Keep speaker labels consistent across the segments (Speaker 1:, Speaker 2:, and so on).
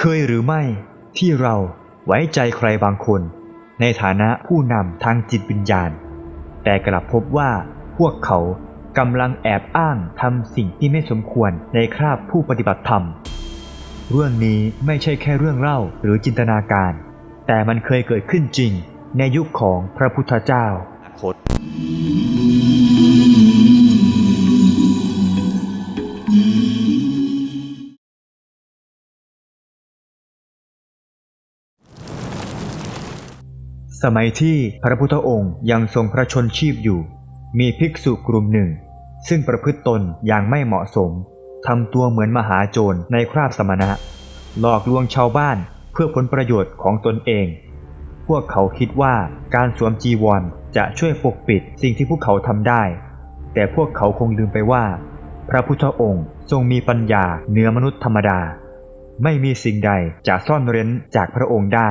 Speaker 1: เคยหรือไม่ที่เราไว้ใจใครบางคน ในฐานะผู้นำทางจิตวิญญาณ แต่กลับพบว่าพวกเขากำลังแอบอ้างทำสิ่งที่ไม่สมควรในคราบผู้ปฏิบัติธรรม เรื่องนี้ไม่ใช่แค่เรื่องเล่าหรือจินตนาการ แต่มันเคยเกิดขึ้นจริงในยุคของพระพุทธเจ้า สมัยที่พระพุทธองค์ยังทรงพระชนชีพอยู่ มีภิกษุกลุ่มหนึ่ง ซึ่งประพฤติตนอย่างไม่เหมาะสมทำตัวเหมือนมหาโจรในคราบสมณะ หลอกลวงชาวบ้านเพื่อผลประโยชน์ของตนเอง พวกเขาคิดว่าการสวมจีวรจะช่วยปกปิดสิ่งที่พวกเขาทำได้ แต่พวกเขาคงลืมไปว่า พระพุทธองค์ทรงมีปัญญาเหนือมนุษย์ธรรมดา ไม่มีสิ่งใดจะซ่อนเร้นจากพระองค์ได้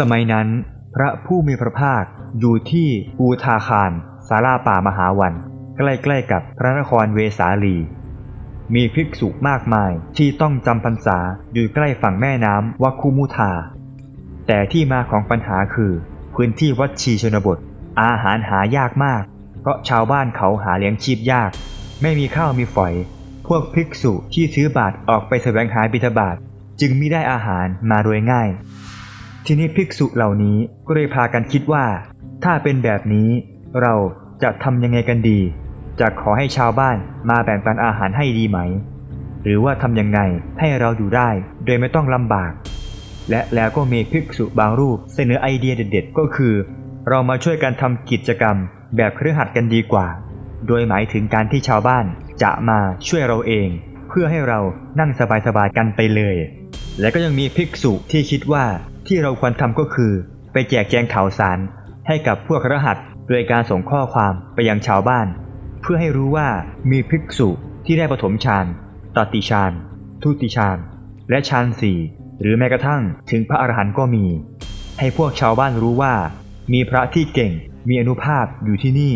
Speaker 1: สมัยนั้น พระผู้มีพระภาคอยู่ที่อูทาคารสาราป่ามหาวัน ใกล้ๆกับพระนครเวสาลี มีภิกษุมากมายที่ต้องจำพรรษาอยู่ใกล้ฝั่งแม่น้ำวัคคุมุทาแต่ที่มาของปัญหาคือ พื้นที่วัดชีชนบท อาหารหายากมาก เพราะชาวบ้านเขาหาเลี้ยงชีพยาก ไม่มีข้าวมีฝอย พวกภิกษุที่ซื้อบาตรออกไปแสวงหาบิณฑบาตจึงไม่ได้อาหารมาโดยง่าย ทีนี้ภิกษุเหล่านี้ก็เลยพากันคิดว่า ถ้าเป็นแบบนี้ เราจะทำยังไงกันดี จะขอให้ชาวบ้านมาแบ่งปันอาหารให้ดีไหม หรือว่าทำยังไงให้เราอยู่ได้ โดยไม่ต้องลำบาก และแล้วก็มีภิกษุบางรูปเสนอไอเดียเด็ดๆ ก็คือ เรามาช่วยกันทำกิจกรรม แบบเครือขัดกันดีกว่า โดยหมายถึงการที่ชาวบ้านจะมาช่วยเราเอง เพื่อให้เรานั่งสบายๆกันไปเลย และก็ยังมีภิกษุที่คิดว่า ที่เราควรทำก็คือ ไปแจกแจงข่าวสาร ให้กับพวกรหัส โดยการส่งข้อความไปยังชาวบ้าน เพื่อให้รู้ว่ามีภิกษุที่ได้ปฐมฌานตติฌานทุติฌานและฌานสี่หรือแม้กระทั่งถึงพระอรหันต์ก็มี ให้พวกชาวบ้านรู้ว่า มีพระที่เก่งมีอนุภาพอยู่ที่นี่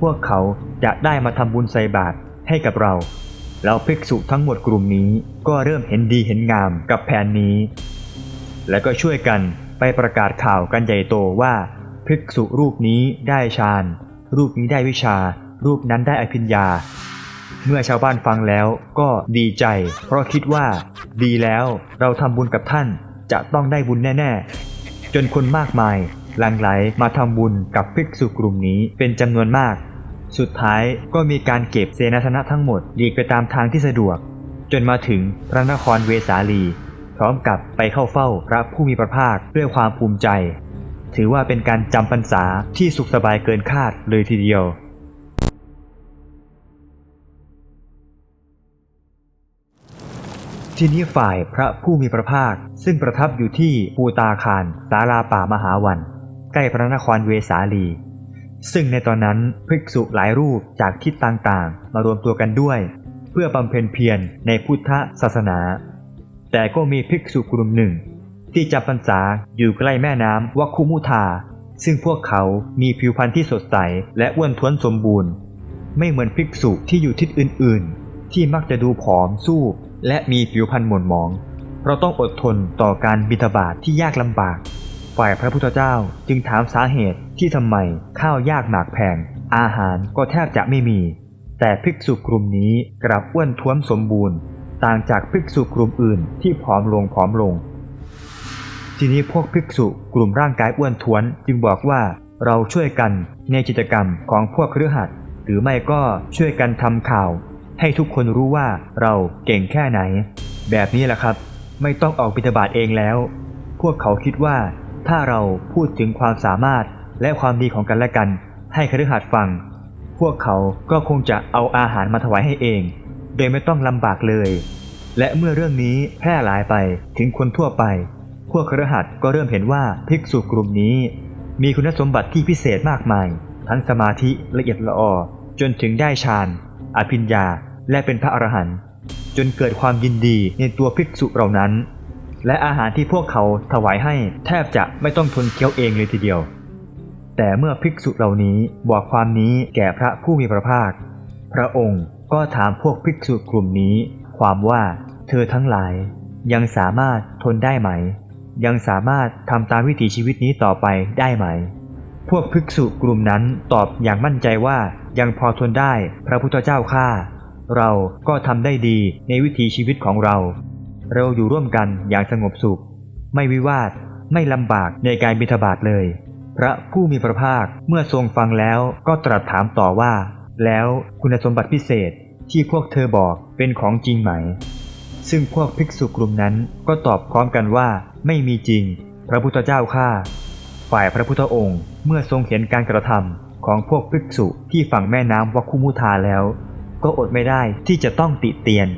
Speaker 1: พวกเขาจะได้มาทำบุญใส่บาตรให้กับเราแล้วภิกษุทั้งหมดกลุ่มนี้ก็เริ่มเห็นดีเห็นงามกับแผนนี้ และก็ช่วยกันไปประกาศข่าวกันใหญ่โตว่าภิกษุรูปนี้ได้ฌาน รูปนี้ได้วิชา รูปนั้นได้อภิญญา เมื่อชาวบ้านฟังแล้วก็ดีใจ เพราะคิดว่า ดีแล้วเราทำบุญกับท่านจะต้องได้บุญแน่ ๆ จนคนมากมายหลั่งไหลมาทำบุญกับภิกษุกลุ่มนี้เป็นจำนวนมาก สุดท้ายก็มีการเก็บเสนาสนะทั้งหมดหลีกไปตามทางที่สะดวก จนมาถึงพระนครเวสาลี พร้อมกับไปเข้าเฝ้าพระผู้มีพระภาคด้วยความภูมิใจ ถือว่าเป็นการจำพรรษาที่สุขสบายเกินคาดเลยทีเดียวทีนี้ฝ่ายพระผู้มีพระภาค ซึ่งประทับอยู่ที่ปูตาคารสาลาป่ามหาวัน ใกล้พระนครเวสาลี ซึ่งในตอนนั้นภิกษุหลายรูปจากทิศต่างๆ มารวมตัวกันด้วย เพื่อบำเพ็ญเพียรในพุทธศาสนา แต่ก็มีภิกษุกลุ่มหนึ่ง ที่จำพรรษาอยู่ใกล้แม่น้ำวัคคุมุทาซึ่งพวกเขามีผิวพรรณที่สดใสและอ้วนท้วนสมบูรณ์ ไม่เหมือนภิกษุที่อยู่ทิศอื่นๆ ที่มักจะดูผอมสู้และมีผิวพรรณหม่นหมอง เราต้องอดทนต่อการบิณฑบาตทที่ยากลำบาก ฝ่ายพระพุทธเจ้าจึงถามสาเหตุที่ทำไมข้าวยากหมากแพง อาหารก็แทบจะไม่มี แต่ภิกษุกลุ่มนี้กลับอ้วนท้วมสมบูรณ์ ต่างจากภิกษุกลุ่มอื่นที่ผอมลงผอมลง ทีนี้พวกภิกษุกลุ่มร่างกายอ้วนท้วนจึงบอกว่าเราช่วยกันในกิจกรรมของพวกเครือขัดหรือไม่ก็ช่วยกันทำข่าว ให้ทุกคนรู้ว่าเราเก่งแค่ไหน แบบนี้แหละครับ ไม่ต้องออกบิณฑบาตเองแล้ว พวกเขาคิดว่า ถ้าเราพูดถึงความสามารถและความดีของกันและกัน ให้คฤหัสถ์ฟัง พวกเขาก็คงจะเอาอาหารมาถวายให้เอง โดยไม่ต้องลำบากเลย และเมื่อเรื่องนี้แพร่หลายไปถึงคนทั่วไป พวกคฤหัสก็เริ่มเห็นว่าภิกษุกลุ่มนี้ มีคุณสมบัติที่พิเศษมากมาย ทั้งสมาธิละเอียดละออจนถึงได้ฌาน อภิญญา และเป็นพระอรหันต์จนเกิดความยินดีในตัวภิกษุเหล่านั้น และอาหารที่พวกเขาถวายให้แทบจะไม่ต้องทนเคี้ยวเองเลยทีเดียว แต่เมื่อภิกษุเหล่านี้บอกความนี้แก่พระผู้มีพระภาค พระองค์ ก็ถามพวกภิกษุกลุ่มนี้ ความว่า เธอทั้งหลาย ยังสามารถทนได้ไหม ยังสามารถทำตามวิถีชีวิตนี้ต่อไปได้ไหม พวกภิกษุกลุ่มนั้นตอบอย่างมั่นใจว่ายังพอทนได้พระพุทธเจ้าข้าเราก็ทำได้ดีในวิถีชีวิตของเรา เราอยู่ร่วมกันอย่างสงบสุข ไม่วิวาทไม่ลำบากในการบิณฑบาตเลย พระผู้มีพระภาคเมื่อทรงฟังแล้วก็ตรัสถามต่อว่า แล้วคุณสมบัติพิเศษที่พวกเธอบอกเป็นของจริงไหม ซึ่งพวกภิกษุกลุ่มนั้นก็ตอบพร้อมกันว่าไม่มีจริง พระพุทธเจ้าข้าฝ่ายพระพุทธองค์เมื่อทรงเห็นการกระทำของพวกภิกษุที่ฝั่งแม่น้ำวัคคุมุทาแล้ว ก็อดไม่ได้ที่จะต้องติเตียน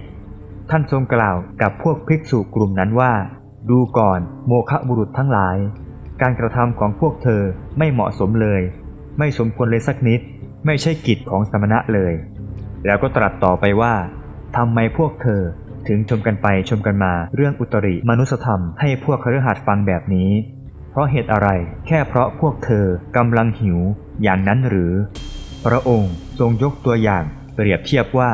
Speaker 1: ท่านทรงกล่าวกับพวกภิกษุกลุ่มนั้นว่า ดูก่อนโมฆะบุรุษทั้งหลาย การกระทำของพวกเธอไม่เหมาะสมเลย ไม่สมควรเลยสักนิด ไม่ใช่กิจของสมณะเลย แล้วก็ตรัสต่อไปว่าทำไมพวกเธอถึงชมกันไปชมกันมาเรื่องอุตริมนุสธรรมให้พวกคฤหัสถ์ฟังแบบนี้ เพราะเหตุอะไรแค่เพราะพวกเธอกำลังหิวอย่างนั้นหรือ พระองค์ทรงยกตัวอย่างเปรียบเทียบว่า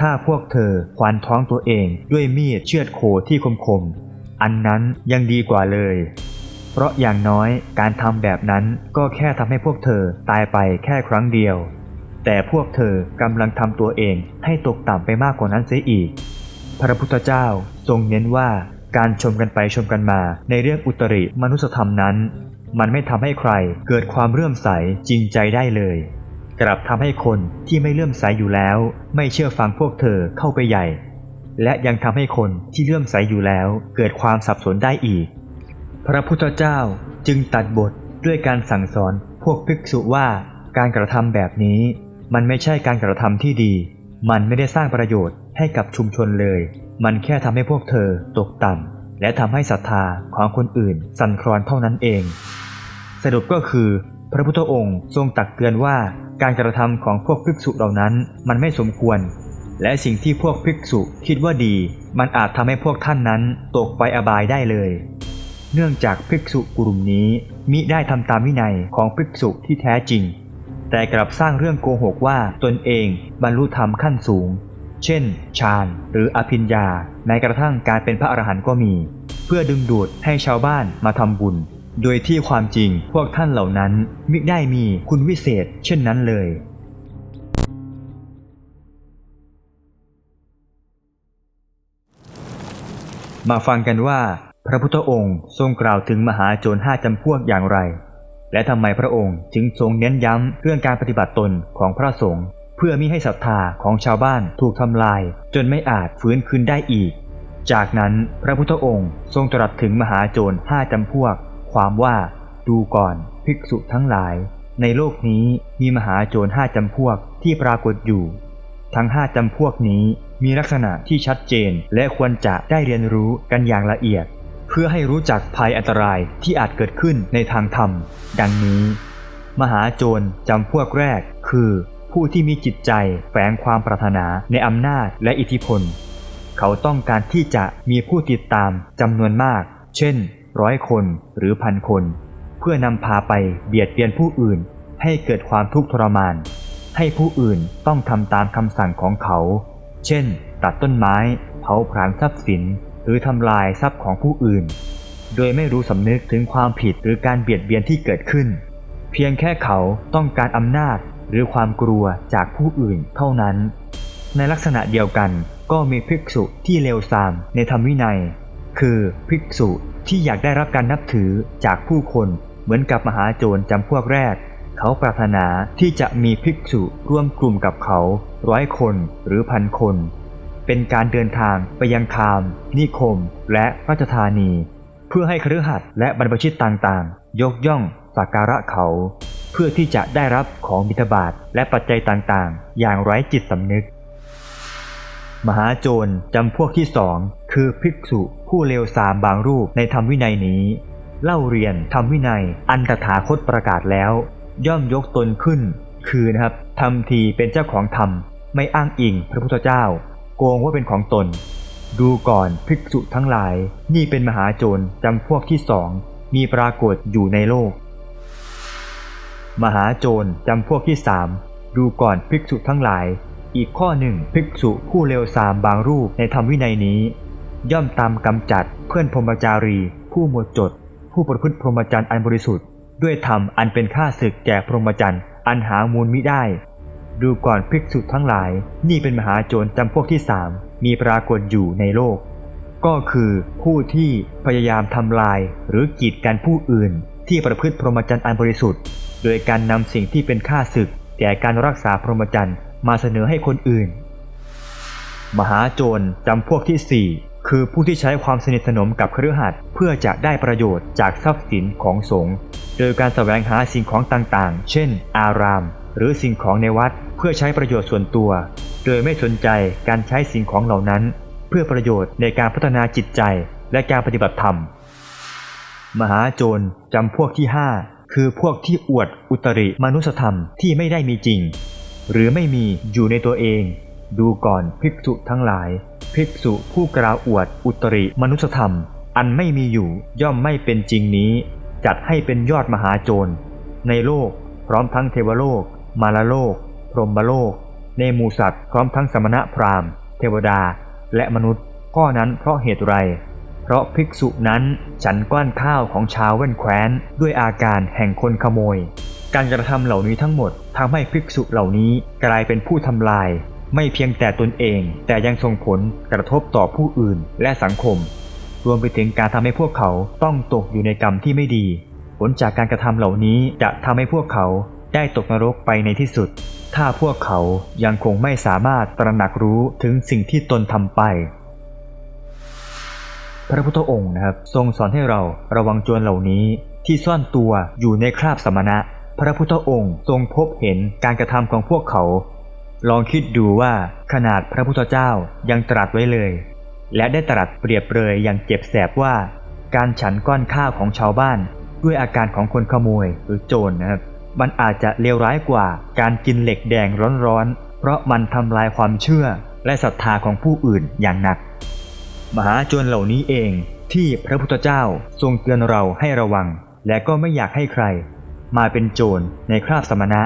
Speaker 1: ถ้าพวกเธอควานท้องตัวเองด้วยมีดเชือดโคที่คมๆอันนั้นยังดีกว่าเลย เพราะอย่างน้อยการทำแบบนั้นก็แค่ทำให้พวกเธอตายไปแค่ครั้งเดียว แต่พวกเธอกำลังทำตัวเองให้ตกต่ำไปมากกว่านั้นเสียอีก พระพุทธเจ้าทรงเน้นว่าการชมกันไปชมกันมาในเรื่องอุตริมนุสธรรมนั้น มันไม่ทำให้ใครเกิดความเลื่อมใสจริงใจได้เลย กลับทำให้คนที่ไม่เลื่อมใสอยู่แล้ว ไม่เชื่อฟังพวกเธอเข้าไปใหญ่ และยังทำให้คนที่เลื่อมใสอยู่แล้ว เกิดความสับสนได้อีก พระพุทธเจ้าจึงตัดบทด้วยการสั่งสอนพวกภิกษุว่าการกระทำแบบนี้ มันไม่ใช่การกระทำที่ดี มันไม่ได้สร้างประโยชน์ให้กับชุมชนเลย มันแค่ทำให้พวกเธอตกต่ำและทำให้ศรัทธาของคนอื่น สั่นคลอนเท่านั้นเอง สรุปก็คือ พระพุทธองค์ทรงตักเตือนว่าการกระทำของพวกภิกษุเหล่านั้นมันไม่สมควร และสิ่งที่พวกภิกษุคิดว่าดี มันอาจทำให้พวกท่านนั้นตกไปอบายได้เลย เนื่องจากภิกษุกลุ่มนี้มิได้ทำตามวินัยของภิกษุที่แท้จริง แต่กลับสร้างเรื่องโกหกว่าตนเองบรรลุธรรมขั้นสูง เช่น ฌานหรืออภิญญาแม้กระทั่งการเป็นพระอรหันต์ก็มี เพื่อดึงดูดให้ชาวบ้านมาทำบุญ โดยที่ความจริงพวกท่านเหล่านั้นมิได้มีคุณวิเศษ เช่นนั้นเลยมาฟังกันว่า พระพุทธองค์ทรงกล่าวถึงมหาโจรห้าจำพวกอย่างไร และทำไมพระองค์จึงทรงเน้นย้ำเรื่องการปฏิบัติตนของพระสงฆ์เพื่อมิให้ศรัทธาของชาวบ้านถูกทำลาย จนไม่อาจฟื้นคืนได้อีก จากนั้นพระพุทธองค์ทรงตรัสถึงมหาโจรห้าจำพวก ความว่าดูก่อนภิกษุทั้งหลาย ในโลกนี้มีมหาโจรห้าจำพวกที่ปรากฏอยู่ ทั้งห้าจำพวกนี้มีลักษณะที่ชัดเจนและควรจะได้เรียนรู้กันอย่างละเอียด พื่อให้รู้จักภัยอันตรายที่อาจเกิดขึ้นในทางธรรม ดังนี้ มหาโจรจำพวกแรก คือ ผู้ที่มีจิตใจแฝงความปรารถนาในอำนาจและอิทธิพล เขาต้องการที่จะมีผู้ติดตามจำนวนมาก เช่น ร้อยคนหรือพันคน เพื่อนำพาไปเบียดเบียนผู้อื่น ให้เกิดความทุกข์ทรมาน ให้ผู้อื่นต้องทำตามคำสั่งของเขา เช่น ตัดต้นไม้ เผาผลาญทรัพย์สิน หรือทำลายทรัพย์ของผู้อื่น โดยไม่รู้สำนึกถึงความผิดหรือการเบียดเบียนที่เกิดขึ้น เพียงแค่เขาต้องการอำนาจหรือความกลัวจากผู้อื่นเท่านั้น ในลักษณะเดียวกันก็มีภิกษุที่เลวทรามในธรรมวินัย คือภิกษุที่อยากได้รับการนับถือจากผู้คนเหมือนกับมหาโจรจำพวกแรก เขาปรารถนาที่จะมีภิกษุร่วมกลุ่มกับเขาร้อยคนหรือพันคน เป็นการเดินทางไปยังคาม นิคม และราชธานี เพื่อให้คฤหัสถ์และบรรพชิตต่างๆ ยกย่องสักการะเขา เพื่อที่จะได้รับของบิณฑบาตและปัจจัยต่างๆ อย่างไร้จิตสำนึก มหาโจรจำพวกที่สองคือภิกษุผู้เลวทรามบางรูปในธรรมวินัยนี้ เล่าเรียนธรรมวินัยอันตถาคตประกาศแล้ว ย่อมยกตนขึ้น คือนะครับทำทีเป็นเจ้าของธรรมไม่อ้างอิงพระพุทธเจ้า โกงว่าเป็นของตน ดูก่อนภิกษุทั้งหลาย นี่เป็นมหาโจรจำพวกที่สองมีปรากฏอยู่ในโลก มหาโจรจำพวกที่สามดูก่อนภิกษุทั้งหลาย อีกข้อหนึ่งภิกษุผู้เลวทรามบางรูปในธรรมวินัยนี้ ย่อมตามกำจัดเพื่อนพรหมจารี ผู้หมดจด ผู้ประพฤติพรหมจรรย์อันบริสุทธิ์ ด้วยธรรมอันเป็นค่าศึกแก่พรหมจรรย์อันหามูลมิได้ ดูก่อนภิกษุทั้งหลาย นี่เป็นมหาโจรจำพวกที่สามมีปรากฏอยู่ในโลก ก็คือผู้ที่พยายามทำลายหรือกีดกันผู้อื่น ที่ประพฤติพรหมจรรย์อันบริสุทธิ์ โดยการนำสิ่งที่เป็นค่าศึกแก่การรักษาพรหมจรรย์มาเสนอให้คนอื่น มหาโจรจำพวกที่สี่คือผู้ที่ใช้ความสนิทสนมกับเคฤหัสถ์เพื่อจะได้ประโยชน์จากทรัพย์สินของสงฆ์โดยการแสวงหาสิ่งของต่างๆ เช่น อาราม หรือสิ่งของในวัดเพื่อใช้ประโยชน์ส่วนตัว โดยไม่สนใจการใช้สิ่งของเหล่านั้น เพื่อประโยชน์ในการพัฒนาจิตใจและการปฏิบัติธรรม มหาโจรจำพวกที่ 5 คือพวกที่อวดอุตริมนุสธรรมที่ไม่ได้มีจริง หรือไม่มีอยู่ในตัวเอง ดูก่อนภิกษุทั้งหลาย ภิกษุผู้กล่าวอวดอุตริมนุสธรรม อันไม่มีอยู่ย่อมไม่เป็นจริงนี้ จัดให้เป็นยอดมหาโจรในโลกพร้อมทั้งเทวโลก มารโลก พรหมโลกในมูสัตว์พร้อมทั้งสมณะพราหมณ์ เทวดา และมนุษย์ ข้อนั้นเพราะเหตุไร เพราะภิกษุนั้นฉันก้อนข้าวของชาวแว่นแคว้น ด้วยอาการแห่งคนขโมย การกระทำเหล่านี้ทั้งหมดทำให้ภิกษุเหล่านี้กลายเป็นผู้ทำลาย ไม่เพียงแต่ตนเอง แต่ยังส่งผลกระทบต่อผู้อื่นและสังคม รวมไปถึงการทำให้พวกเขาต้องตกอยู่ในกรรมที่ไม่ดี ผลจากการกระทำเหล่านี้จะทำให้พวกเขา ได้ตกนรกไปในที่สุด ถ้าพวกเขายังคงไม่สามารถตระหนักรู้ถึงสิ่งที่ตนทำไป พระพุทธองค์นะครับทรงสอนให้เราระวังโจรเหล่านี้ที่ซ่อนตัวอยู่ในคราบสมณะ พระพุทธองค์ทรงพบเห็นการกระทำของพวกเขา ลองคิดดูว่าขนาดพระพุทธเจ้ายังตรัสไว้เลย และได้ตรัสเปรียบเปรยอย่างเจ็บแสบว่า การฉันก้อนข้าวของชาวบ้าน ด้วยอาการของคนขโมยหรือโจรนะครับ มันอาจจะเลวร้ายกว่าการกินเหล็กแดงร้อนๆ เพราะมันทำลายความเชื่อและศรัทธาของผู้อื่นอย่างหนัก มหาโจรเหล่านี้เองที่พระพุทธเจ้าทรงเตือนเราให้ระวัง และก็ไม่อยากให้ใคร มาเป็นโจรในคราบสมณะ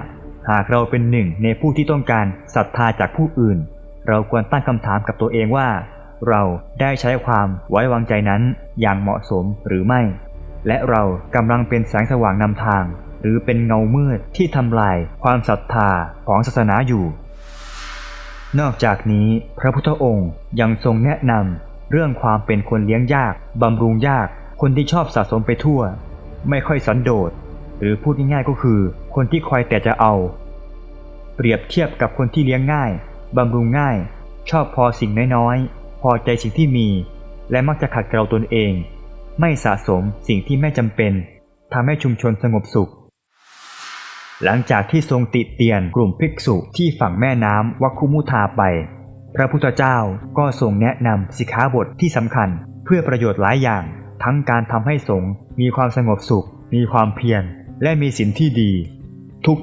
Speaker 1: หากเราเป็นหนึ่งในผู้ที่ต้องการศรัทธาจากผู้อื่น เราควรตั้งคำถามกับตัวเองว่า เราได้ใช้ความไว้วางใจนั้นอย่างเหมาะสมหรือไม่ และเรากำลังเป็นแสงสว่างนำทาง หรือเป็นเงามืดที่ทำลายความศรัทธาของศาสนาอยู่ นอกจากนี้พระพุทธองค์ยังทรงแนะนำเรื่องความเป็นคนเลี้ยงยากบำรุงยาก คนที่ชอบสะสมไปทั่ว ไม่ค่อยสันโดษ หรือพูดง่ายๆก็คือ คนที่คอยแต่จะเอา เปรียบเทียบกับคนที่เลี้ยงง่ายบำรุงง่าย ชอบพอสิ่งน้อยๆพอใจสิ่งที่มี และมักจะขัดเกลาตนเอง ไม่สะสมสิ่งที่ไม่จำเป็นทำให้ชุมชนสงบสุข หลังจากที่ทรงติเตียนกลุ่มภิกษุที่ฝั่งแม่น้ำวัคคุมุทาไป พระพุทธเจ้าก็ทรงแนะนำสิกขาบทที่สำคัญ เพื่อประโยชน์หลายอย่าง ทั้งการทำให้สงฆ์มีความสงบสุข มีความเพียรและมีศีลที่ดี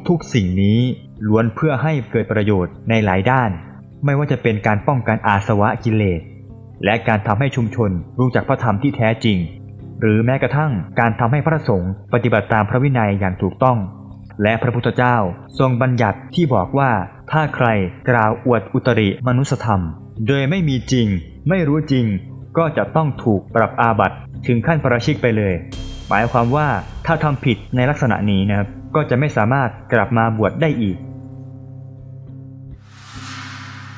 Speaker 1: ทุกๆสิ่งนี้ล้วนเพื่อให้เกิดประโยชน์ในหลายด้าน ไม่ว่าจะเป็นการป้องกันอาสวะกิเลส และการทำให้ชุมชนรู้จักพระธรรมที่แท้จริง หรือแม้กระทั่งการทำให้พระสงฆ์ปฏิบัติตามพระวินัยอย่างถูกต้อง และพระพุทธเจ้า ทรงบัญญัติที่บอกว่าถ้าใครกล่าวอวดอุตริมนุสธรรม โดยไม่มีจริง ไม่รู้จริง ก็จะต้องถูกปรับอาบัติถึงขั้นประชิกไปเลย หมายความว่าถ้าทำผิดในลักษณะนี้นะครับก็จะไม่สามารถกลับมาบวชได้อีก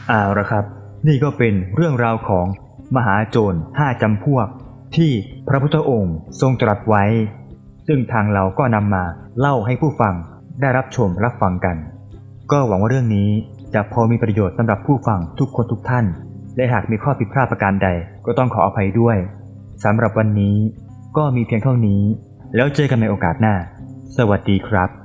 Speaker 1: เอาละครับ นี่ก็เป็นเรื่องราวของมหาโจรห้าจำพวก ที่พระพุทธองค์ทรงตรัสไว้ ซึ่งทางเราก็นำมาเล่าให้ผู้ฟังได้รับชมรับฟังกัน ก็หวังว่าเรื่องนี้จะพอมีประโยชน์สำหรับผู้ฟังทุกคนทุกท่าน และหากมีข้อผิดพลาดประการใดก็ต้องขออภัยด้วยสำหรับวันนี้ก็มีเพียงเท่านี้ แล้วเจอกันในโอกาสหน้า สวัสดีครับ